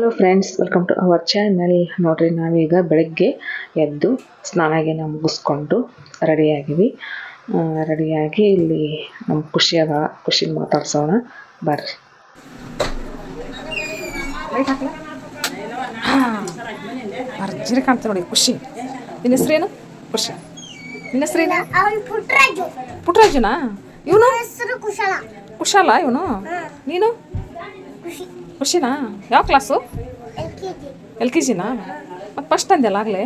Hello friends welcome to our channel ನೋಡ್ರಿ ನಾವೀಗ ಬೆಳಗ್ಗೆ ಎದ್ದು ಸ್ನಾನಾಗಿನ ಮುಗಿಸ್ಕೊಂಡು ರೆಡಿಯಾಗಿವಿ. ರೆಡಿಯಾಗಿ ಇಲ್ಲಿ ನಮ್ಮ ಖುಷಿಯಾದ ಖುಷಿ ಮಾತಾಡ್ಸೋಣ. ಬರ್ರಿ. ಅರ್ಜಿ ಕಾಣ್ತದೆ ನೋಡಿ ಖುಷಿ. ನಿನ್ನ ಹೆಸ್ರೇನು? ಖುಷಿ. ನಿನ್ನ ಹೆಸ್ರೇನು? ಅವನು ಪುಟ್ರಾಜು. ಪುಟ್ಟರಾಜುನಾ ಇವನು? ಹೆಸರು ಕುಶಲ. ಕುಶಾಲ ಇವನು? ನೀನು? ಖುಷಿ. ಖುಷಿನಾ? ಯಾವ ಕ್ಲಾಸು ಎಲ್ ಕೆ ಜಿನಾ ಮತ್ತು ಫಸ್ಟ್ ಅಂದೆಲ್ಲ ಆಗಲೇ?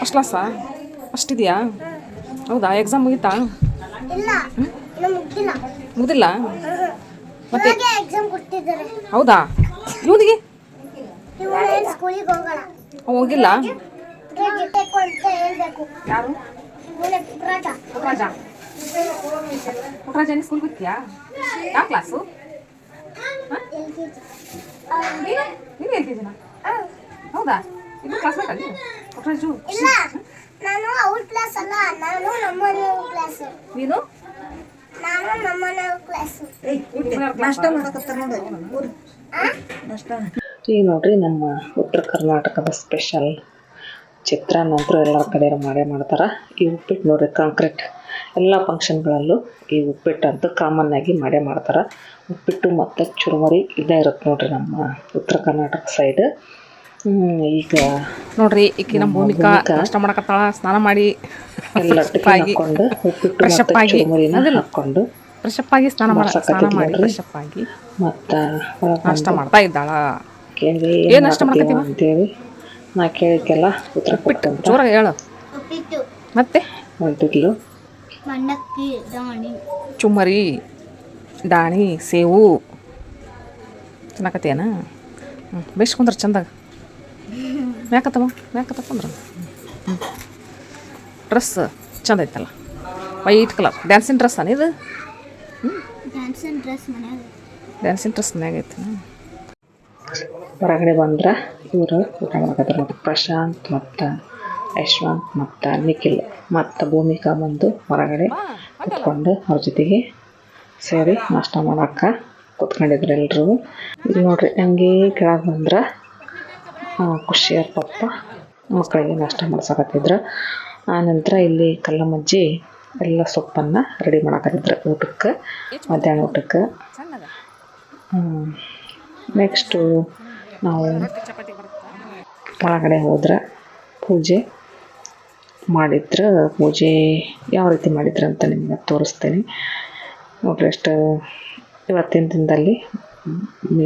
ಫಸ್ಟ್ ಕ್ಲಾಸಾ ಫಸ್ಟ್ ಇದೆಯಾ? ಹೌದಾ? ಎಕ್ಸಾಮ್ ಮುಗೀತಾ? ಮುಗ್ದಿಲ್ಲ. ಮತ್ತೆ ಹೌದಾ? ಇವನಿಗೆ? ಹೋಗಲ್ಲ. ಪುಟ್ರಾಜ್ ಯಾರು? ಪುಟ್ರಾಜ. ಸ್ಕೂಲ್ಗೆ ಹೋಗ್ತೀಯಾ? ಯಾವ ಕ್ಲಾಸು ನೀನು ಎಲ್ ಕೆ ಜಿನಾ ಹೌದಾ? ಇದು ಕ್ಲಾಸ್ ಬೇಕಾ ನೀನು? ಇಲ್ಲ. ನಾನು ಅವ್ರ ಕ್ಲಾಸ್ ಅಲ್ಲ. ನಾನು ನಮ್ಮನೆ ಕ್ಲಾಸ್ ನೀನು? ನಾನು ನಮ್ಮನೆ ಕ್ಲಾಸ್ ನಾಷ್ಟ ಈಗ ನೋಡ್ರಿ ನಮ್ಮ ಉತ್ತರ ಕರ್ನಾಟಕದ ಸ್ಪೆಷಲ್ ಚಿತ್ರಾನ್ನ ಅಂತೂ ಎಲ್ಲರ ಕಡೆ ಮಾಡೇ ಮಾಡ್ತಾರೆ. ಈ ಉಪ್ಪಿಟ್ಟು ನೋಡ್ರಿ ಕಾಂಕ್ರೀಟ್ ಎಲ್ಲ ಫಂಕ್ಷನ್ಗಳಲ್ಲೂ ಈ ಉಪ್ಪಿಟ್ಟು ಅಂತೂ ಕಾಮನ್ ಆಗಿ ಮಾಡೇ ಮಾಡ್ತಾರೆ. ಉಪ್ಪಿಟ್ಟು ಮತ್ತು ಚುರುಮರಿ ಇದೇ ಇರುತ್ತೆ ನೋಡ್ರಿ ನಮ್ಮ ಉತ್ತರ ಕರ್ನಾಟಕ ಸೈಡ್ ಈಗ ನೋಡ್ರಿ ಈಕಿ ನಮ್ಮ ಭೂಮಿಕಾ ಕಷ್ಟ ಮಾಡಕತ್ತಾಳ ಸ್ನಾನ ಮಾಡಿ ಎಲ್ಲ ಹಾಕೊಂಡು ಉಪ್ಪಿಟ್ಟು ಮತ್ತು ಆಗಿ ಹಾಕ್ಕೊಂಡು ಫ್ರೆಶ್ ಅಪ್ ಆಗಿ ಸ್ನಾನ ಮಾಡಿ ಸ್ನಾನ ಮಾಡಿ. ಫ್ರೆಶ್ ಅಪ್ ಆಗಿ ಮತ್ತು ನಾಷ್ಟ ಮಾಡ್ತಾ ಇದ್ದಾಳ. ಕೇಳಿ ಏನು ನಾಷ್ಟ ಮಾಡ್ತೀವಿ ಅಂತೇಳಿ ನಾ ಕೇಳಿಕ್ಕೆಲ್ಲ ಉತ್ತರ ಕೊಟ್ಟಂತ ಜೋರಾಗಿ ಹೇಳು. ಉಪ್ಪಿಟ್ಟು. ಮತ್ತೆ? ದಾಣಿ ಚುಮ್ಮರಿ ದಾಣಿ ಸೇವು. ತಿನ್ನಕತ್ತೇನ ಹ್ಞೂ ಬೇಯಿಸ್ಕೊಂಡ್ರೆ ಚಂದಾಗ. ಯಾಕತ್ತಪ್ಪ ಅಂದ್ರೆ. ಹ್ಞೂ ಡ್ರೆಸ್ ಚಂದ ಐತಲ್ಲ? White colour. ಡ್ಯಾನ್ಸಿನ ಡ್ರೆಸ್ ಇದು? ಡ್ಯಾನ್ಸನ್ ಡ್ರೆಸ್ ಮನ್ಯಾಗ. ಡ್ಯಾನ್ಸಿನ ಡ್ರೆಸ್ ಮನ್ಯಾಗ ಐತಿ. ಹೊರಗಡೆ ಬಂದ್ರೆ ಇವರು ಊಟ ಮಾಡಕತ್ತಾರ ನೋಡಿ ಪ್ರಶಾಂತ್ ಮತ್ತು ಯಶ್ವಂತ್ ಮತ್ತು ನಿಖಿಲ್ ಮತ್ತು ಭೂಮಿಕಾ ಬಂದು ಹೊರಗಡೆ ಕುತ್ಕೊಂಡು ಅವ್ರ ಜೊತೆಗೆ ಸೇರಿ ನಾಷ್ಟ ಮಾಡಕ್ಕೆ ಕುತ್ಕೊಂಡಿದ್ರು ಎಲ್ಲರೂ ಇಲ್ಲಿ ನೋಡ್ರಿ, ಹಂಗೆ ಕೆಳಗೆ ಬಂದ್ರೆ ಖುಷಿಯಾರ ಪಪ್ಪ ಮಕ್ಕಳಿಗೆ ನಾಷ್ಟ ಮಾಡ್ಸಕತ್ತಿದ್ರು. ಆನಂತರ ಇಲ್ಲಿ ಕಲ್ಲಮ್ಮಜ್ಜಿ ಎಲ್ಲ ಸೊಪ್ಪನ್ನು ರೆಡಿ ಮಾಡಕತ್ತಿದ್ರು ಊಟಕ್ಕೆ, ಮಧ್ಯಾಹ್ನ ಊಟಕ್ಕೆ. ನೆಕ್ಸ್ಟು ನಾವು ಒಳಗಡೆ ಹೋದ್ರೆ ಪೂಜೆ ಮಾಡಿದ್ರೆ, ಪೂಜೆ ಯಾವ ರೀತಿ ಮಾಡಿದ್ರು ಅಂತ ನಿಮಗೆ ತೋರಿಸ್ತೀನಿ. ನೋಡ್ರಿ ಅಷ್ಟು ಇವತ್ತಿನ ದಿನದಲ್ಲಿ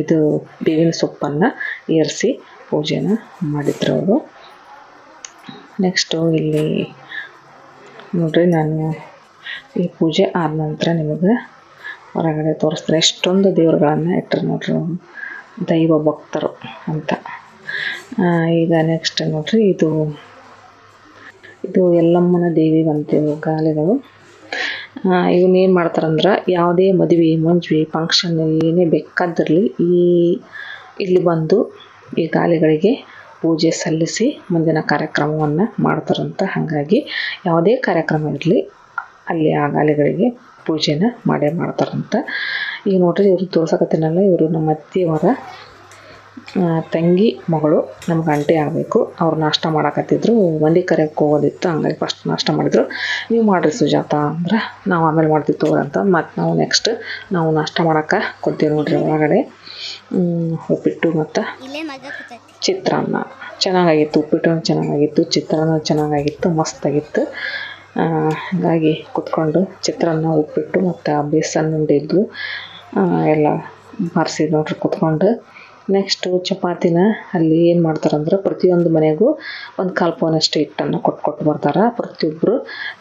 ಇದು ಬೇವಿನ ಸೊಪ್ಪನ್ನು ಏರಿಸಿ ಪೂಜೆನ ಮಾಡಿದ್ರು ಅವರು. ನೆಕ್ಸ್ಟು ಇಲ್ಲಿ ನೋಡ್ರಿ ನಾನು ಈ ಪೂಜೆ ಆದ ನಂತರ ನಿಮಗೆ ಹೊರಗಡೆ ತೋರಿಸ್ತಾರೆ ಎಷ್ಟೊಂದು ದೇವರುಗಳನ್ನು ಇಟ್ಟರು ನೋಡ್ರಿ ದೈವ ಭಕ್ತರು ಅಂತ. ಈಗ ನೆಕ್ಸ್ಟ್ ನೋಡ್ರಿ ಇದು ಇದು ಎಲ್ಲಮ್ಮನ ದೇವಿ ಬಂತು ಗಾಲಿಗಳು. ಇವನ್ನ ಏನು ಮಾಡ್ತಾರಂದ್ರೆ ಯಾವುದೇ ಮದುವೆ ಮುಂಜಿ ಫಂಕ್ಷನ್ ಏನೇ ಬೇಕಾದಿರಲಿ ಈ ಇಲ್ಲಿ ಬಂದು ಈ ಗಾಲಿಗಳಿಗೆ ಪೂಜೆ ಸಲ್ಲಿಸಿ ಮುಂದಿನ ಕಾರ್ಯಕ್ರಮವನ್ನು ಮಾಡ್ತಾರಂತ ಹಾಗಾಗಿ ಯಾವುದೇ ಕಾರ್ಯಕ್ರಮ ಇರಲಿ ಅಲ್ಲಿ ಆ ಗಾಲಿಗಳಿಗೆ ಪೂಜೆನ ಮಾಡೇ ಮಾಡ್ತಾರಂತ. ಈಗ ನೋಡ್ರಿ ಇವರು ತೋರ್ಸಕತ್ತೀನಲ್ಲ ಇವರು ನಮ್ಮ ಅತ್ತಿಯವರ ತಂಗಿ ಮಗಳು ನಮ್ಗೆ ಗಂಟೆ ಆಗಬೇಕು. ಅವ್ರು ನಾಷ್ಟ ಮಾಡಕತ್ತಿದ್ರು. ಮಂದಿ ಕರೆಯಕ್ಕೆ ಹೋಗೋದಿತ್ತು. ಹಂಗಾಗಿ ಫಸ್ಟ್ ನಾಷ್ಟ ಮಾಡಿದ್ರು. ನೀವು ಮಾಡಿರಿ ಸುಜಾತ ಅಂದ್ರೆ ನಾವು ಆಮೇಲೆ ಮಾಡ್ತೀವಿ ತಗೋರಿ ಅಂತ. ಮತ್ತು ನಾವು ನೆಕ್ಸ್ಟ್ ನಾವು ನಾಷ್ಟ ಮಾಡಕ್ಕೆ ಕೊಡ್ತೀವಿ ನೋಡ್ರಿ ಒಳಗಡೆ. ಉಪ್ಪಿಟ್ಟು ಮತ್ತು ಚಿತ್ರಾನ್ನ. ಚೆನ್ನಾಗಾಗಿತ್ತು. ಉಪ್ಪಿಟ್ಟು ಚೆನ್ನಾಗಾಗಿತ್ತು. ಚಿತ್ರಾನ್ನ ಚೆನ್ನಾಗಾಗಿತ್ತು. ಮಸ್ತಾಗಿತ್ತು. ಹಂಗಾಗಿ ಕುತ್ಕೊಂಡು ಚಿತ್ರಾನ್ನ ಉಪ್ಪಿಟ್ಟು ಮತ್ತು ಬೇಸನ್ ಉಂಡಿದ್ದು ಎಲ್ಲ ಬಾರಿಸಿದ್ ನೋಡ್ರಿ ಕುತ್ಕೊಂಡು. ನೆಕ್ಸ್ಟು ಚಪಾತಿನ ಅಲ್ಲಿ ಏನು ಮಾಡ್ತಾರಂದ್ರೆ ಪ್ರತಿಯೊಂದು ಮನೆಗೂ ಒಂದು ಕಾಲು ಹಿಟ್ಟನ್ನು ಕೊಟ್ಟು ಕೊಟ್ಟು ಬರ್ತಾರೆ. ಪ್ರತಿಯೊಬ್ಬರು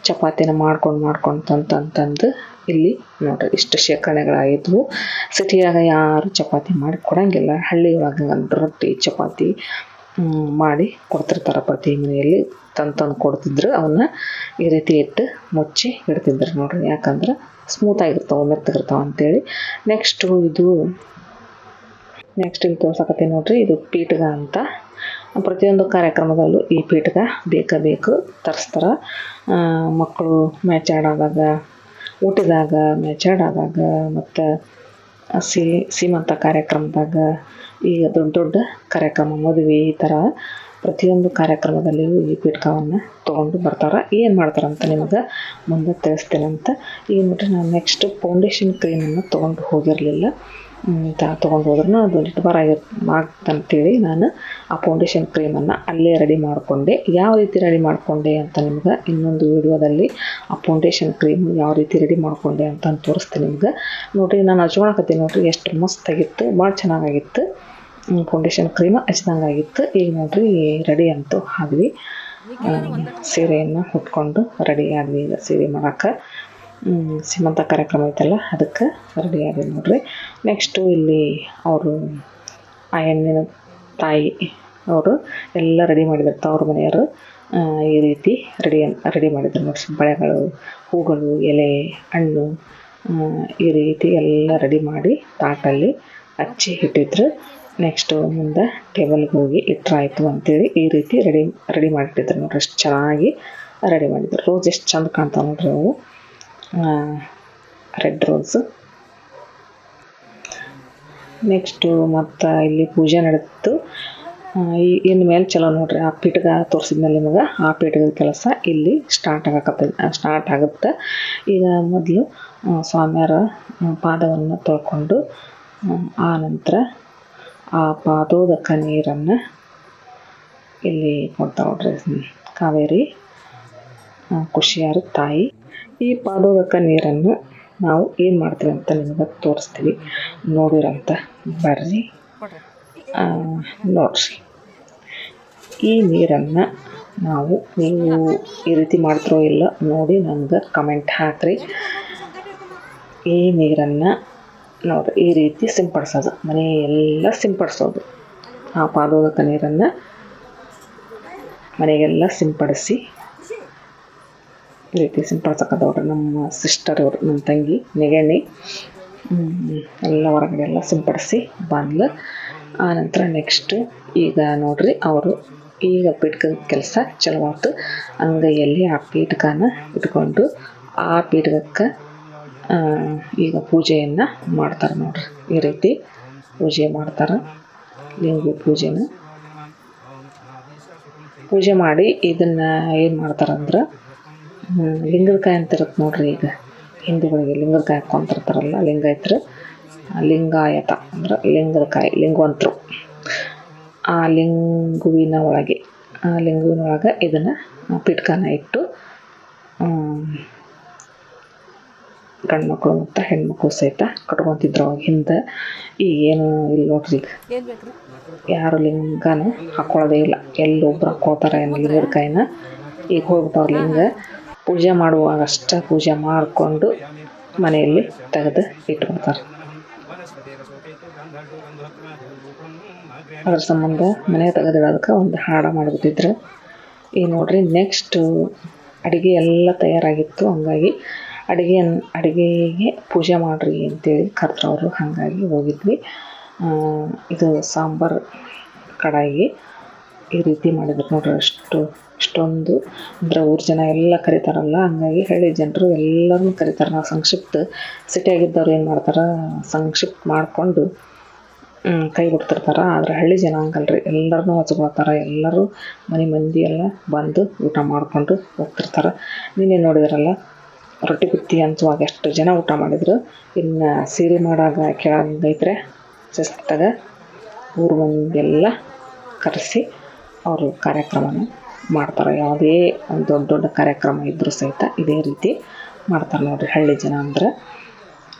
ಚಪಾತಿನ ಮಾಡ್ಕೊಂಡು ಮಾಡ್ಕೊಂಡು ತಂತಂತಂದು ಇಲ್ಲಿ ನೋಡ್ರಿ ಇಷ್ಟು ಶೇಖರಣೆಗಳಾಗಿದ್ವು. ಸಿಟಿಯಾಗ ಯಾರು ಚಪಾತಿ ಮಾಡಿ ಕೊಡೋಂಗಿಲ್ಲ. ಹಳ್ಳಿ ಒಳಗೆ ರೊಟ್ಟಿ, ಚಪಾತಿ ಮಾಡಿ ಕೊಡ್ತಿರ್ತಾರೆ ಪ್ರತಿ ಮನೆಯಲ್ಲಿ. ತಂದು ತಂದು ಕೊಡ್ತಿದ್ರು. ಅವನ್ನ ಈ ರೀತಿ ಇಟ್ಟು ಮುಚ್ಚಿ ಇಡ್ತಿದ್ರು ನೋಡ್ರಿ. ಯಾಕಂದ್ರೆ ಸ್ಮೂತಾಗಿರ್ತಾವೆ ಮೆತ್ತಗಿರ್ತಾವೆ ಅಂತೇಳಿ. ನೆಕ್ಸ್ಟು ಇದು ನೆಕ್ಸ್ಟ್ ಇಲ್ಲಿ ತೋರ್ಸಕತ್ತೀನಿ ನೋಡ್ರಿ, ಇದು ಪೀಠಗ ಅಂತ. ಪ್ರತಿಯೊಂದು ಕಾರ್ಯಕ್ರಮದಲ್ಲೂ ಈ ಪೀಠಗ ಬೇಕ ಬೇಕು ತರಿಸ್ತಾರೆ. ಮಕ್ಕಳು ಮ್ಯಾಚ್ ಆಡೋದಾಗ, ಊಟದಾಗ ಮ್ಯಾಚ್ ಆಡೋದಾಗ, ಮತ್ತು ಸಿ, ಸೀಮಂತ ಕಾರ್ಯಕ್ರಮದಾಗ ಈಗ ದೊಡ್ಡ ದೊಡ್ಡ ಕಾರ್ಯಕ್ರಮ, ಮದುವೆ ಈ ಥರ ಪ್ರತಿಯೊಂದು ಕಾರ್ಯಕ್ರಮದಲ್ಲಿಯೂ ಈ ಪೀಠಕವನ್ನು ತೊಗೊಂಡು ಬರ್ತಾರೆ. ಏನು ಮಾಡ್ತಾರಂತ ನಿಮ್ಗೆ ಮುಂದೆ ತಿಳಿಸ್ತೇನಂತ. ಈಗ ನೋಡ್ರಿ, ನಾನು ನೆಕ್ಸ್ಟ್ ಫೌಂಡೇಶನ್ ಕ್ರೀಮನ್ನು ತೊಗೊಂಡು ಹೋಗಿರಲಿಲ್ಲ. ತೊಗೊಂಡು ಹೋದ್ರೂ ಅದು ರಿಟ್ಬರ್ ಆಗಿ ಆಗ್ತಂತೇಳಿ ನಾನು ಆ ಫೌಂಡೇಶನ್ ಕ್ರೀಮನ್ನು ಅಲ್ಲೇ ರೆಡಿ ಮಾಡಿಕೊಂಡೆ. ಯಾವ ರೀತಿ ರೆಡಿ ಮಾಡಿಕೊಂಡೆ ಅಂತ ನಿಮ್ಗೆ ಇನ್ನೊಂದು ವಿಡಿಯೋದಲ್ಲಿ ಆ ಫೌಂಡೇಶನ್ ಕ್ರೀಮ್ ಯಾವ ರೀತಿ ರೆಡಿ ಮಾಡಿಕೊಂಡೆ ಅಂತ ತೋರಿಸ್ತೀನಿ ನಿಮ್ಗೆ. ನೋಡಿರಿ, ನಾನು ಹಚ್ಕೊಳಕತ್ತೀನಿ ನೋಡಿರಿ, ಎಷ್ಟು ಮಸ್ತಾಗಿತ್ತು, ಭಾಳ ಚೆನ್ನಾಗಾಗಿತ್ತು. ಫೌಂಡೇಶನ್ ಕ್ರೀಮ್ ಹಚ್ದಂಗಾಗಿತ್ತು. ಈಗ ನೋಡಿರಿ ರೆಡಿ ಅಂತೂ ಆದ್ವಿ ಸೀರೆಯನ್ನು ಉಟ್ಕೊಂಡು ರೆಡಿ ಆದ್ವಿ ಈಗ ಸೀರೆ ಮಾಡೋಕೆ ಸೀಮಂತ ಕಾರ್ಯಕ್ರಮ ಐತಲ್ಲ, ಅದಕ್ಕೆ ರೆಡಿ ಆಗಿದೆ ನೋಡಿರಿ. ನೆಕ್ಸ್ಟು ಇಲ್ಲಿ ಅವರು, ಆ ಹೆಣ್ಣಿನ ತಾಯಿ ಅವರು ಎಲ್ಲ ರೆಡಿ ಮಾಡಿದ್ರು ತವ್ರ ಮನೆಯವರು. ಈ ರೀತಿ ರೆಡಿ ರೆಡಿ ಮಾಡಿದ್ರು ನೋಡಿ ಬಳೆಗಳು, ಹೂಗಳು, ಎಲೆ, ಹಣ್ಣು ಈ ರೀತಿ ಎಲ್ಲ ರೆಡಿ ಮಾಡಿ ತಾಟಲ್ಲಿ ಹಚ್ಚಿ ಇಟ್ಟಿದ್ರು. ನೆಕ್ಸ್ಟು ಮುಂದೆ ಟೇಬಲ್ಗೆ ಹೋಗಿ ಇಟ್ಟರಾಯ್ತು ಅಂತೇಳಿ ಈ ರೀತಿ ರೆಡಿ ರೆಡಿ ಮಾಡಿಟ್ಟಿದ್ರು ನೋಡ್ರಿ. ಅಷ್ಟು ಚೆನ್ನಾಗಿ ರೆಡಿ ಮಾಡಿದ್ರು. ರೋಸ್ ಎಷ್ಟು ಚಂದ ಕಾಣ್ತಾವೆ ನೋಡ್ರಿ ಅವು. ರೆಡ್ ರೋಸು ನೆಕ್ಸ್ಟು ಮತ್ತು ಇಲ್ಲಿ ಪೂಜೆ ನಡೆದಿತ್ತು. ಇನ್ನು ಮೇಲೆ ಚಲೋ ನೋಡ್ರಿ ಆ ಪೀಠಗ ತೋರಿಸಿದ್ಮೇಲೆ ನಿಮಗೆ ಆ ಪೀಠದ ಕೆಲಸ ಇಲ್ಲಿ ಸ್ಟಾರ್ಟ್ ಆಗಕತ್ತ ಸ್ಟಾರ್ಟ್ ಆಗುತ್ತೆ. ಈಗ ಮೊದಲು ಸ್ವಾಮಿಯರ ಪಾದವನ್ನು ತೊಳ್ಕೊಂಡು ಆ, ನಂತರ ಆ ಪಾದೋದಕ ನೀರನ್ನು ಇಲ್ಲಿ ಕೊಡ್ತಾ ನೋಡ್ರಿ ಕಾವೇರಿ. ಖುಷಿಯಾರ ತಾಯಿ. ಈ ಪಾದೋದಕ ನೀರನ್ನು ನಾವು ಏನು ಮಾಡ್ತೀವಿ ಅಂತ ನಿಮಗೆ ತೋರಿಸ್ತೀವಿ. ನೋಡಿರಂತ ಬರ್ರಿ. ನೋಡ್ರಿ. ಈ ನೀರನ್ನು ನಾವು ನೀವು ಈ ರೀತಿ ಮಾಡ್ತಿರೋ ಇಲ್ಲ ನೋಡಿ ನನಗೆ ಕಮೆಂಟ್ ಹಾಕ್ರಿ. ಈ ನೀರನ್ನು ನೋಡ್ರಿ, ಈ ರೀತಿ ಸಿಂಪಡಿಸೋದು. ಮನೆ ಎಲ್ಲ ಸಿಂಪಡಿಸೋದು. ಆ ಪಾದೋದಕ ನೀರನ್ನು ಮನೆಗೆಲ್ಲ ಸಿಂಪಡಿಸಿ ಈ ರೀತಿ ಸಿಂಪಡಿಸಕ್ಕೆ ನೋಡ್ರಿ ನಮ್ಮ ಸಿಸ್ಟರ್ ಅವರು ನಮ್ಮ ತಂಗಿ, ನೆಗಣ್ಣಿ ಎಲ್ಲ ಹೊರಗಡೆ ಎಲ್ಲ ಸಿಂಪಡಿಸಿ ಬಂದ್ಲು. ಆನಂತರ ನೆಕ್ಸ್ಟು ಈಗ ನೋಡ್ರಿ ಅವರು ಈಗ ಪೀಠಕದ ಕೆಲಸ ಚಲವಾಯ್ತು ಅಂಗೈಯಲ್ಲಿ ಆ ಪೀಠಕನ ಇಟ್ಕೊಂಡು ಆ ಪೀಠಕಕ್ಕೆ ಈಗ ಪೂಜೆಯನ್ನು ಮಾಡ್ತಾರೆ ನೋಡ್ರಿ. ಈ ರೀತಿ ಪೂಜೆ ಮಾಡ್ತಾರೆ. ಲಿಂಗ ಪೂಜೆನ. ಪೂಜೆ ಮಾಡಿ ಇದನ್ನು ಏನು ಮಾಡ್ತಾರಂದ್ರೆ ಲಿಂಗದ ಅಂತಿರತ್ತೆ ನೋಡ್ರಿ ಈಗ. ಹಿಂದೂಗಳಿಗೆ ಲಿಂಗದಕಾಯಿ ಹಾಕ್ಕೊಂತಿರ್ತಾರಲ್ಲ ಲಿಂಗಾಯತರು. ಲಿಂಗಾಯತ ಅಂದ್ರೆ ಲಿಂಗದ ಕಾಯಿ ಲಿಂಗವಂತರು. ಆ ಲಿಂಗುವಿನ ಒಳಗೆ ಆ ಲಿಂಗುವಿನ ಒಳಗೆ ಇದನ್ನು ಪಿಟ್ಕನ ಇಟ್ಟು ಗಂಡ್ಮಕ್ಳು ಮತ್ತು ಹೆಣ್ಮಕ್ಳು ಸಹಿತ ಕಟ್ಕೊತಿದ್ರು ಅವಾಗ. ಹಿಂದೆ ಈಗ ಏನು ಇಲ್ಲಿ ನೋಡ್ರಿ ಈಗ. ಯಾರು ಲಿಂಗನ ಹಾಕ್ಕೊಳ್ಳೋದೇ ಇಲ್ಲ. ಎಲ್ಲೊಬ್ರು ಹಾಕ್ಕೊಳ್ತಾರೆ ಏನು ಲಿಂಗದ ಕಾಯಿನ. ಈಗ ಹೋಗ್ಬಿಟ್ಟವ್ರು ಲಿಂಗ. ಪೂಜೆ ಮಾಡುವಾಗ ಅಷ್ಟೇ ಪೂಜೆ ಮಾಡಿಕೊಂಡು ಮನೆಯಲ್ಲಿ ತೆಗೆದು ಇಟ್ಕೊಳ್ತಾರೆ. ಅದ್ರ ಸಂಬಂಧ ಮನೆ ತೆಗೆದಿಡೋದಕ್ಕೆ ಒಂದು ಹಾಡು ಮಾಡಿಬಿಟ್ಟಿದ್ರು. ಈ ನೋಡ್ರಿ ನೆಕ್ಸ್ಟು ಅಡುಗೆ ಎಲ್ಲ ತಯಾರಾಗಿತ್ತು. ಹಂಗಾಗಿ ಅಡುಗೆ ಅಡುಗೆಗೆ ಪೂಜೆ ಮಾಡಿರಿ ಅಂತೇಳಿ ಕರ್ತರವರು ಹಾಗಾಗಿ ಹೋಗಿದ್ವಿ. ಇದು ಸಾಂಬಾರು ಕಡಾಯಿ ಈ ರೀತಿ ಮಾಡಿದ್ರು ನೋಡ್ರಿ ಅಷ್ಟು ಅಷ್ಟೊಂದು ಅಂದ್ರೆ ಊರು ಜನ ಎಲ್ಲ ಕರೀತಾರಲ್ಲ, ಹಂಗಾಗಿ ಹಳ್ಳಿ ಜನರು ಎಲ್ಲರನ್ನೂ ಕರೀತಾರೆ. ನಾವು ಸಂಕ್ಷಿಪ್ತ ಸಿಟಿಯಾಗಿದ್ದವ್ರು ಏನು ಮಾಡ್ತಾರೆ, ಸಂಕ್ಷಿಪ್ತ ಮಾಡಿಕೊಂಡು ಕೈ ಬಿಡ್ತಿರ್ತಾರೆ. ಆದರೆ ಹಳ್ಳಿ ಜನ ಹಂಗಲ್ರಿ. ಎಲ್ಲರನ್ನೂ ಹಚ್ಕೊಳ್ತಾರೆ ಎಲ್ಲರೂ ಮನೆ ಮಂದಿ ಎಲ್ಲ ಬಂದು ಊಟ ಮಾಡಿಕೊಂಡು ಹೋಗ್ತಿರ್ತಾರೆ. ನಿನ್ನೆ ನೋಡಿದ್ರಲ್ಲ, ರೊಟ್ಟಿ ಬುತ್ತಿ ಹಂಚುವಾಗ ಎಷ್ಟು ಜನ ಊಟ ಮಾಡಿದ್ರು. ಇನ್ನು ಸೀರೆ ಮಾಡಾಗ ಕೆಳಗೈತ್ರೆ ಶಿಸ್ತಾಗ ಊರು ಎಲ್ಲ ಕರೆಸಿ ಅವರು ಕಾರ್ಯಕ್ರಮನ ಮಾಡ್ತಾರೆ. ಯಾವುದೇ ದೊಡ್ಡ ದೊಡ್ಡ ಕಾರ್ಯಕ್ರಮ ಇದ್ದರೂ ಸಹಿತ ಇದೇ ರೀತಿ ಮಾಡ್ತಾರೆ ನೋಡಿರಿ ಹಳ್ಳಿ ಜನ ಅಂದ್ರೆ.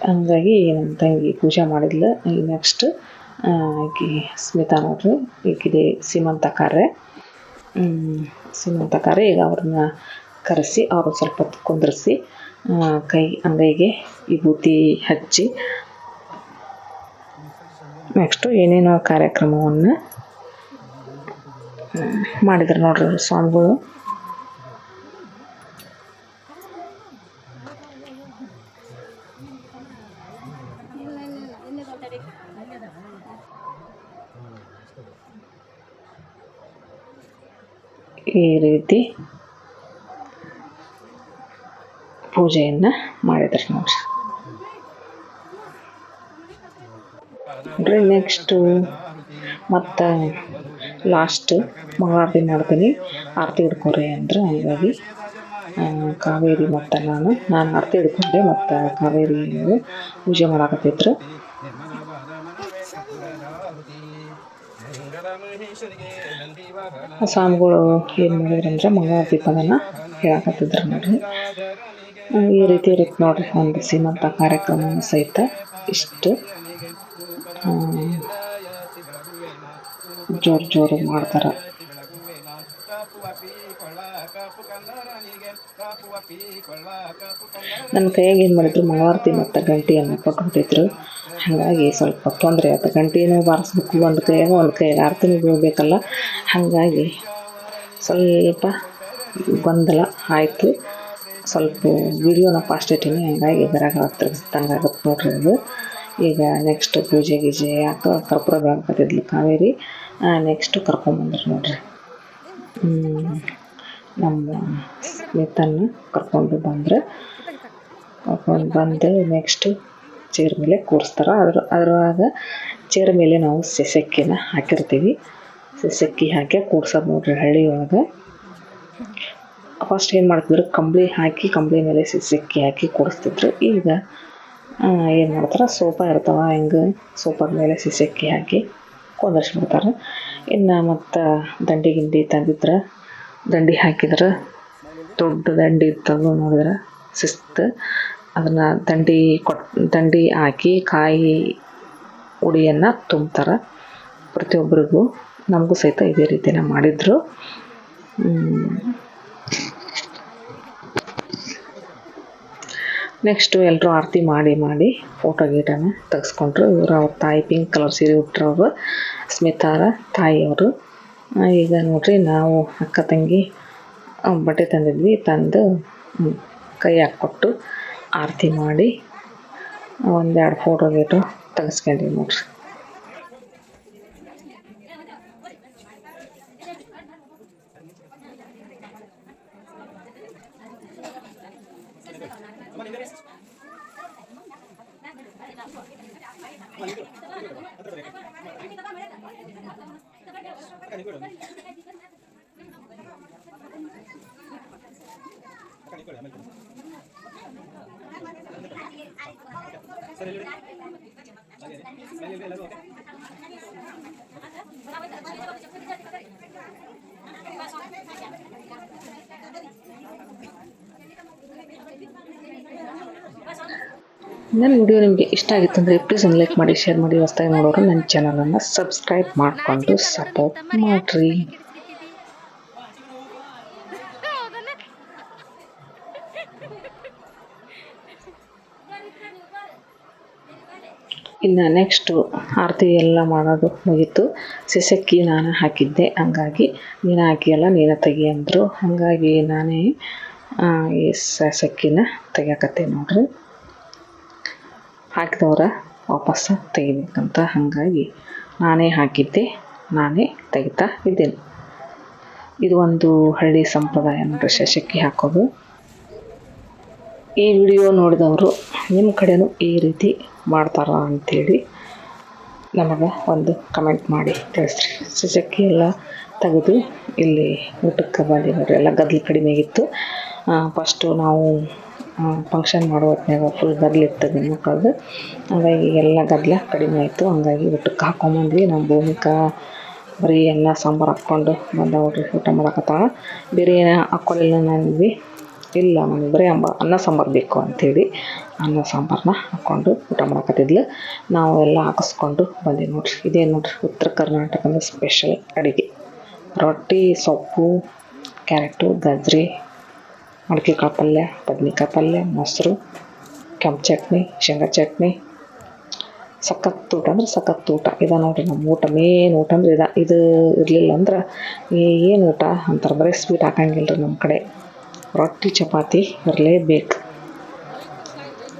ಹಂಗಾಗಿ ನಮ್ಮ ತಂಗಿ ಪೂಜೆ ಮಾಡಿದ್ಲು. ಈಗ ನೆಕ್ಸ್ಟ್ ಆಕಿ ಸ್ಮಿತಾ ನೋಡ್ರಿ ಈಕಿದೆ ಸೀಮಂತ ಕಾರ್ಯ. ಸೀಮಂತ ಕಾರ್ಯ. ಈಗ ಅವ್ರನ್ನ ಕರೆಸಿ ಅವರು ಸ್ವಲ್ಪ ಹೊತ್ತು ಕುಂದ್ರಿಸಿ ಕೈ ಅಂಗೈಗೆ ವಿಭೂತಿ ಹಚ್ಚಿ ನೆಕ್ಸ್ಟು ಏನೇನೋ ಕಾರ್ಯಕ್ರಮವನ್ನು ಮಾಡಿದ್ರು ನೋಡ್ರಿ ಸ್ವಾಮಿಗಳು ಈ ರೀತಿ ಪೂಜೆಯನ್ನು ಮಾಡಿದ್ರು ನೋಡ್ರಿ. ನೋಡ್ರಿ ನೆಕ್ಸ್ಟು ಮತ್ತು ಲಾಸ್ಟ್ ಮಂಗಳಾರತಿ ಮಾಡ್ತೀನಿ. ಆರತಿ ಹಿಡ್ಕೊರಿ ಅಂದ್ರೆ ಹಂಗಾಗಿ ಕಾವೇರಿ ಮತ್ತು ನಾನು ನಾನು ಆರತಿ ಹಿಡ್ಕೊಂಡೆ ಮತ್ತು ಕಾವೇರಿ ಪೂಜೆ ಮಾಡಾಕತ್ತಿದ್ರು. ಸ್ವಾಮಿಗಳು ಏನು ಮಾಡಿದ್ರು ಅಂದ್ರೆ ಮಂಗಳಾರತಿ ಪದನ ಹೇಳಕತ್ತಿದ್ರು ನೋಡ್ರಿ. ಈ ರೀತಿ ಇರುತ್ತೆ ನೋಡ್ರಿ, ಒಂದು ಸೀಮಂತ ಕಾರ್ಯಕ್ರಮ ಸಹಿತ ಇಷ್ಟು ಜೋರು ಜೋರು ಮಾಡ್ತಾರೆ. ನನ್ನ ಕೈಯಾಗ ಏನು ಮಾಡಿದ್ರು ಮಂಗಳಾರತಿ ಮತ್ತು ಗಂಟಿಯನ್ನು ಕೊಟ್ಬಿಟ್ಟಿದ್ರು ಹಾಗಾಗಿ ಸ್ವಲ್ಪ ತೊಂದರೆ ಆಯ್ತು. ಗಂಟಿನೂ ಬಾರಿಸ್ಬೇಕು, ಒಂದು ಕೈಯಾಗ ಒಂದು ಕೈಯಾಗ ಆರ್ತಿನೂ ಬೀಳಬೇಕಲ್ಲ. ಹಾಗಾಗಿ ಸ್ವಲ್ಪ ಗೊಂದಲ ಆಯಿತು. ಸ್ವಲ್ಪ ವಿಡಿಯೋನ ಫಾಸ್ಟ್ ಇಟ್ಟೀನಿ ಹಂಗಾಗಿ ಗರಗರ ತಿರ್ಗಿಸ್ದಂಗಾಗತ್ತೆ ನೋಡ್ರಿ ಅದು. ಈಗ ನೆಕ್ಸ್ಟ್ ಪೂಜೆ ಗೀಜೆ ಯಾಕೆ ಕರ್ಪೂರ ಬೆಳಕತ್ತಿದ್ಲು ಕಾವೇರಿ. ನೆಕ್ಸ್ಟ್ ಕರ್ಕೊಂಬಂದ್ರು ನೋಡ್ರಿ. ನಮ್ಮ ಸ್ಮಿತನ್ನು ಕರ್ಕೊಂಡು ಬಂದ್ರೆ. ಕರ್ಕೊಂಡು ಬಂದು ನೆಕ್ಸ್ಟ್ ಚೇರ್ ಮೇಲೆ ಕೂರಿಸ್ತಾರೆ. ಅದ್ರ, ಅದ್ರೊಳಗೆ ಚೇರ್ ಮೇಲೆ ನಾವು ಸೆಸಕ್ಕಿನ ಹಾಕಿರ್ತೀವಿ. ಸೆಸಕ್ಕಿ ಹಾಕಿ ಕೂರ್ಸೋದು ನೋಡ್ರಿ ಹಳ್ಳಿ ಒಳಗೆ ಫಸ್ಟ್ ಏನು ಮಾಡ್ತಿದ್ರು? ಕಂಬಳಿ ಹಾಕಿ, ಕಂಬಳಿ ಮೇಲೆ ಸೆಸಕ್ಕಿ ಹಾಕಿ ಕೂಡಿಸ್ತಿದ್ರು ಈಗ ಏನು ಮಾಡ್ತಾರೆ? ಸೋಫಾ ಇರ್ತಾವ, ಹಿಂಗೆ ಸೋಫಾದ ಮೇಲೆ ಸಿಸಕ್ಕಿ ಹಾಕಿ ಕುಂದರ್ಸ್ಬಿಡ್ತಾರೆ. ಇನ್ನು ಮತ್ತು ದಂಡಿ ಗಿಂಡಿ ತಂದಿದ್ರೆ, ದಂಡಿ ಹಾಕಿದ್ರೆ, ದೊಡ್ಡ ದಂಡಿ ಇರ್ತವೆ ನೋಡಿದ್ರೆ ಶಿಸ್ತು ಅದನ್ನು ದಂಡಿ ಕೊಟ್, ದಂಡಿ ಹಾಕಿ ಕಾಯಿ ಉಡಿಯನ್ನು ತುಂಬ್ತಾರೆ ಪ್ರತಿಯೊಬ್ಬರಿಗೂ. ನಮಗೂ ಸಹಿತ ಇದೇ ರೀತಿನ ಮಾಡಿದರು. ನೆಕ್ಸ್ಟು ಎಲ್ಲರೂ ಆರತಿ ಮಾಡಿ ಮಾಡಿ ಫೋಟೋ ಗೀಟನ ತೆಗೆಸ್ಕೊಂಡ್ರು. ಇವರು ಅವ್ರ ತಾಯಿ ಪಿಂಕ್ ಕಲರ್ ಸೀರೆ ಉಟ್ರವರು, ಸ್ಮಿತಾರ ತಾಯಿಯವರು. ಈಗ ನೋಡ್ರಿ ನಾವು ಅಕ್ಕ ತಂಗಿ ಬಟ್ಟೆ ತಂದಿದ್ವಿ. ತಂದು ಕೈ ಹಾಕ್ಕೊಟ್ಟು ಆರತಿ ಮಾಡಿ ಒಂದೆರಡು ಫೋಟೋ ಗೀಟು ತೆಗೆಸ್ಕೊಂಡ್ವಿ ನೋಡ್ರಿ. ನನ್ನ ವಿಡಿಯೋ ನಿಮಗೆ ಇಷ್ಟ ಆಗಿತ್ತು ಅಂದರೆ ಪ್ಲೀಸ್ ಒಂದು ಲೈಕ್ ಮಾಡಿ ಶೇರ್ ಮಾಡಿ, ಹೊಸ್ದಾಗಿ ನೋಡೋರು ನನ್ನ ಚಾನಲನ್ನು ಸಬ್ಸ್ಕ್ರೈಬ್ ಮಾಡಿಕೊಂಡು ಸಪೋರ್ಟ್ ಮಾಡಿರಿ. ಇನ್ನು ನೆಕ್ಸ್ಟು ಆರತಿ ಎಲ್ಲ ಮಾಡೋದು ಮುಗೀತು. ಸೆಸಕ್ಕಿ ನಾನು ಹಾಕಿದ್ದೆ, ಹಂಗಾಗಿ ನೀನು ಹಾಕಿಯಲ್ಲ ನೀನು ತೆಗಿ ಅಂದರು. ಹಾಗಾಗಿ ನಾನೇ ಈ ಸೆಸಕ್ಕಿನ ತೆಗಿಯಕತ್ತೆ ನೋಡ್ರಿ. ಹಾಕಿದವ್ರ ವಾಪಸ್ ತೆಗಿಬೇಕಂತ ಹಾಗಾಗಿ ನಾನೇ ಹಾಕಿದ್ದೆ, ನಾನೇ ತೆಗಿತಾ ಇದ್ದೇನೆ. ಇದು ಒಂದು ಹಳ್ಳಿ ಸಂಪ್ರದಾಯ ನೋಡ್ರಿ ಶಶಕ್ಕಿ ಹಾಕೋದು. ಈ ವಿಡಿಯೋ ನೋಡಿದವರು ನಿಮ್ಮ ಕಡೆನೂ ಈ ರೀತಿ ಮಾಡ್ತಾರ ಅಂಥೇಳಿ ನಮಗೆ ಒಂದು ಕಮೆಂಟ್ ಮಾಡಿ ತಿಳಿಸ್ರಿ. ಶಶಕ್ಕಿ ಎಲ್ಲ ತೆಗೆದು ಇಲ್ಲಿ ಊಟಕ್ಕೆ ಬಂದು ನೋಡ್ರಿ ಎಲ್ಲ ಗದ್ದಲು ಕಡಿಮೆ ಆಗಿತ್ತು. ಫಸ್ಟು ನಾವು ಫಂಕ್ಷನ್ ಮಾಡೋ ಹೊತ್ನ್ಯಾಗ ಫುಲ್ ಗದ್ಲಿರ್ತದೆ ಮಕ್ಕಳದು. ಹಾಗಾಗಿ ಎಲ್ಲ ಗದ್ದಲ ಕಡಿಮೆ ಆಯಿತು. ಹಂಗಾಗಿ ಊಟಕ್ಕೆ ಹಾಕೊಂಬಂದ್ವಿ ನಮ್ಮ ಭೂಮಿಕಾ, ಬರೀ ಎಲ್ಲ ಸಾಂಬಾರು ಹಾಕ್ಕೊಂಡು ಬಂದ ನೋಡ್ರಿ ಊಟ ಮಾಡಕತ್ತಾಳ. ಬೇರೆ ಏನು ಹಾಕ್ಕೊಳ್ಳಿಲ್ಲ ನಾನಿದ್ವಿ ಇಲ್ಲ ನನಗೆ ಬರೀ ಅಂಬ, ಅನ್ನ ಸಾಂಬಾರು ಬೇಕು ಅಂಥೇಳಿ ಅನ್ನ ಸಾಂಬಾರನ್ನ ಹಾಕ್ಕೊಂಡು ಊಟ ಮಾಡಕತ್ತಿದ್ಲು. ನಾವು ಎಲ್ಲ ಹಾಕಿಸ್ಕೊಂಡು ಬಂದೀವಿ ನೋಡ್ರಿ. ಇದೇ ನೋಡ್ರಿ ಉತ್ತರ ಕರ್ನಾಟಕದ ಸ್ಪೆಷಲ್ ಅಡುಗೆ. ರೊಟ್ಟಿ, ಸೊಪ್ಪು, ಕ್ಯಾರೆಟು, ಗಜ್ರಿ ಮಡಿಕೆಕಾಳು ಪಲ್ಯ ಬದ್ನಿಕಾಯಿ ಪಲ್ಯ ಮೊಸರು, ಕೆಂಪು ಚಟ್ನಿ, ಶೇಂಗಾ ಚಟ್ನಿ. ಸಖತ್ ಊಟ ಅಂದ್ರೆ ಸಖತ್ ಊಟ. ಇದು ನೋಡ್ರಿ ನಮ್ಮ ಊಟ ಮೇನ್ ಊಟ ಅಂದ್ರೆ ಇದು. ಇದು ಇರಲಿಲ್ಲ ಅಂದ್ರೆ ಏನು ಊಟ ಅಂತಾರೆ, ಬರೀ ಸ್ವೀಟ್ ಹಾಕಂಗಿಲ್ಲ ನಮ್ಮ ಕಡೆ. ರೊಟ್ಟಿ, ಚಪಾತಿ ಇರಲೇಬೇಕು.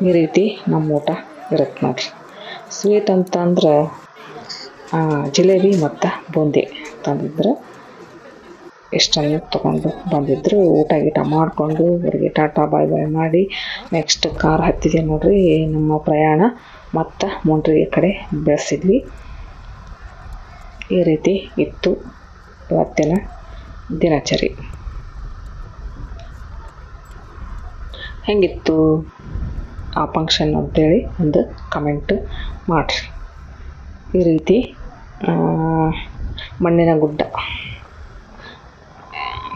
ಈ ರೀತಿ ನಮ್ಮ ಊಟ ಇರುತ್ತೆ ನೋಡ್ರಿ. ಸ್ವೀಟ್ ಅಂತಂದ್ರೆ ಜಿಲೇಬಿ ಮತ್ತು ಬೂಂದಿ ತಂದಿದ್ರು. ಇಷ್ಟನ್ನು ತೊಗೊಂಡು ಬಂದಿದ್ದರು ಊಟ ಗೀಟ ಮಾಡಿಕೊಂಡು ಅವರಿಗೆ ಟಾಟಾ ಬಾಯ್ ಬಾಯ್ ಮಾಡಿ ನೆಕ್ಸ್ಟ್ ಕಾರ್ ಹತ್ತಿದೆ ನೋಡ್ರಿ, ನಮ್ಮ ಪ್ರಯಾಣ ಮತ್ತು ಮುಂಡ್ರಿ ಕಡೆ ಬೆಳೆಸಿದ್ವಿ. ಈ ರೀತಿ ಇತ್ತು ಇವತ್ತಿನ ದಿನಚರಿ. ಹೆಂಗಿತ್ತು ಆ ಫಂಕ್ಷನ್ ಅಂತೇಳಿ ಒಂದು ಕಮೆಂಟ್ ಮಾಡಿರಿ. ಈ ರೀತಿ ಮಣ್ಣಿನ ಗುಡ್ಡ.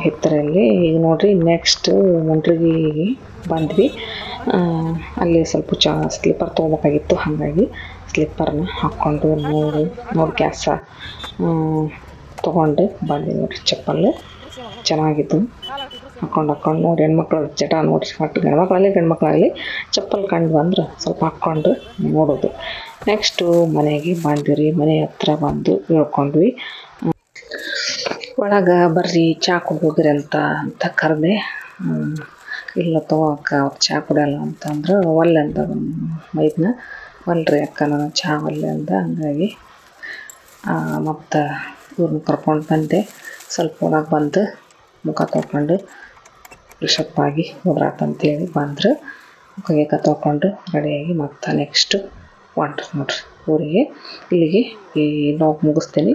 ಹಿತ್ತರಲ್ಲಿ ಈಗ ನೋಡ್ರಿ ನೆಕ್ಸ್ಟ್ ಮುಂಡ್ರಿಗಿಗೆ ಬಂದ್ವಿ. ಅಲ್ಲಿ ಸ್ವಲ್ಪ ಚ ಸ್ಲಿಪ್ಪರ್ ತೊಗೋಬೇಕಾಗಿತ್ತು. ಹಾಗಾಗಿ ಸ್ಲಿಪ್ಪರ್ನ ಹಾಕ್ಕೊಂಡು ನೋಡಿ ನೋಡಿ ಕ್ಯಾಸ ತೊಗೊಂಡು ಬಂದ್ವಿ ನೋಡ್ರಿ ಚಪ್ಪಲ್ ಚೆನ್ನಾಗಿತ್ತು. ಹಾಕ್ಕೊಂಡು ಹಾಕ್ಕೊಂಡು ನೋಡಿ, ಹೆಣ್ಮಕ್ಳು ಜಟ ನೋಡ್ರಿ ಒಟ್ಟು ಗಂಡ್ಮಕ್ಳಾಗಲಿ ಗಂಡ್ಮಕ್ಳಾಗಲಿ ಚಪ್ಪಲ್ ಕಂಡು ಬಂದ್ರೆ ಸ್ವಲ್ಪ ಹಾಕ್ಕೊಂಡು ನೋಡೋದು. ನೆಕ್ಸ್ಟು ಮನೆಗೆ ಬಂದ್ವಿ ಮನೆ ಹತ್ರ ಬಂದು ಇಳ್ಕೊಂಡ್ವಿ ಒಳಗೆ ಬರ್ರಿ, ಚಾ ಕುಡಿದ್ರಿ ಅಂತ ಅಂತ ಕರೆದೆ. ಇಲ್ಲ ಅಕ್ಕ ಅವ್ರು ಚಹಾ ಕುಡಿಯಲ್ಲ ಅಂತಂದ್ರೆ, ಒಲ್ಲೆ ಅಂತ ಮೈದ್ನ. ಒಲ್ರಿ ಅಕ್ಕ ನಾನು ಚಹಾ ಒಲ್ಲೆ ಅಂತ ಹಂಗಾಗಿ ಮತ್ತು ಇವ್ರನ್ನ ಕರ್ಕೊಂಡು ಬಂದೆ. ಸ್ವಲ್ಪ ಒಳಗೆ ಬಂದು ಮುಖ ತೊಳ್ಕೊಂಡು ಫ್ರೆಶಪ್ ಆಗಿ ಹೋದ್ರಾತಂತೇಳಿ ಬಂದರು. ಮುಖ ತೊಳ್ಕೊಂಡು ರೆಡಿಯಾಗಿ ಮತ್ತು ನೆಕ್ಸ್ಟು ಒಂಟ್ರಿ ನೋಡ್ರಿ. ಊರಿಗೆ, ಇಲ್ಲಿಗೆ, ಈ ನೋವು ಮುಗಿಸ್ತೀನಿ.